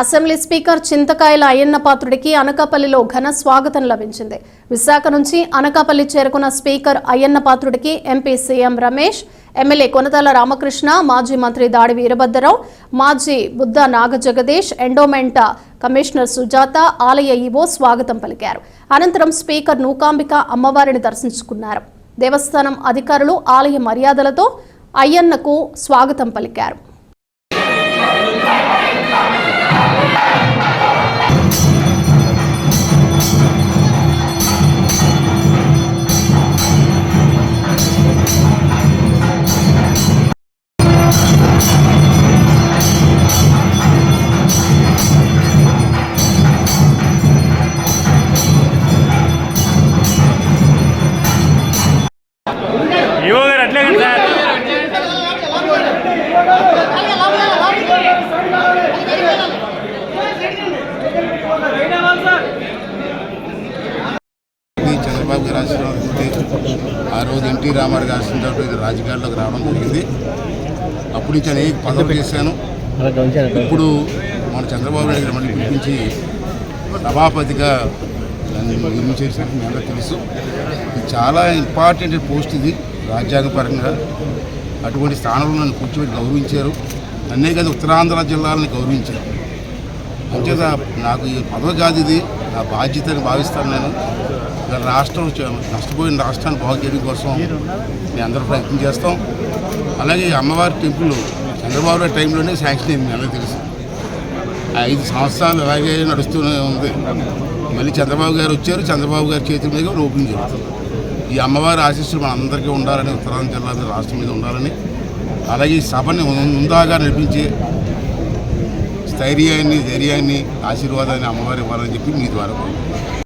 Assembly speaker Chintakayala Ayyanna పాత్రుడికి అనకాపల్లిలో ఘన స్వాగతం లభించింది. విశాఖ నుంచి అనకాపల్లి చేరుకున్న speaker Ayyanna పాత్రుడికి MP CM Ramesh MLA Konathala Ramakrishna మాజీ మంత్రి దాడి వీరభద్రరావు మాజీ బుద్ధ నాగజగదీష్ ఎండోమెంట్ కమిషనర్ సుజాత ఆలయ ఈవో స్వాగతం పలికారు. అనంతరం స్పీకర్ నూకాంబిక అమ్మవారిని దర్శించుకున్నారు. దేవస్థానం అధికారులు ఆలయ మర్యాదలతో అయ్యన్నకు స్వాగతం పలికారు. చంద్రబాబు గారు ఆ రోజు ఎన్టీ రామారావు గారు ఆశీర్వాదంతో ఇది రాజకీయాల్లోకి రావడం జరిగింది. అప్పటి నుంచి అనేక పనులు చేశాను. ఇప్పుడు మన చంద్రబాబు నాయుడు గారు మళ్ళీ పిలిపించి సభాపతిగా నిర్మించేసినట్టు మీ అందరూ తెలుసు. ఇది చాలా ఇంపార్టెంట్ పోస్ట్ ఇది రాజ్యాంగపరంగా. అటువంటి స్థానంలో నన్ను కూర్చోబెట్టి గౌరవించారు. అన్నే కదా ఉత్తరాంధ్ర జిల్లాలను గౌరవించారు. అంచేత నాకు ఈ పదవి కాదు ఇది నా బాధ్యత అని భావిస్తాను నేను. రాష్ట్రం నష్టపోయిన రాష్ట్రాన్ని బాగు చేయడం కోసం మేము అందరూ ప్రయత్నం చేస్తాం. అలాగే ఈ అమ్మవారి టెంపుల్ చంద్రబాబు నాయుడు టైంలోనే శాంక్షన్ అయింది మీ అందరికీ తెలుసు. ఐదు సంవత్సరాలు అలాగే నడుస్తూనే ఉంది. మళ్ళీ చంద్రబాబు గారు వచ్చారు చంద్రబాబు గారి చేతుల మీద ఓపెన్ జరుగుతుంది ఈ అమ్మవారి ఆశీస్సులు మనందరికీ ఉండాలని ఉత్తరాంధ్ర జిల్లా రాష్ట్రం మీద ఉండాలని అలాగే ఈ సభని ముందాగా నడిపించే ధైర్యాన్ని ధైర్యాన్ని ఆశీర్వాదాన్ని అమ్మవారి ఇవ్వాలని చెప్పి మీ ద్వారా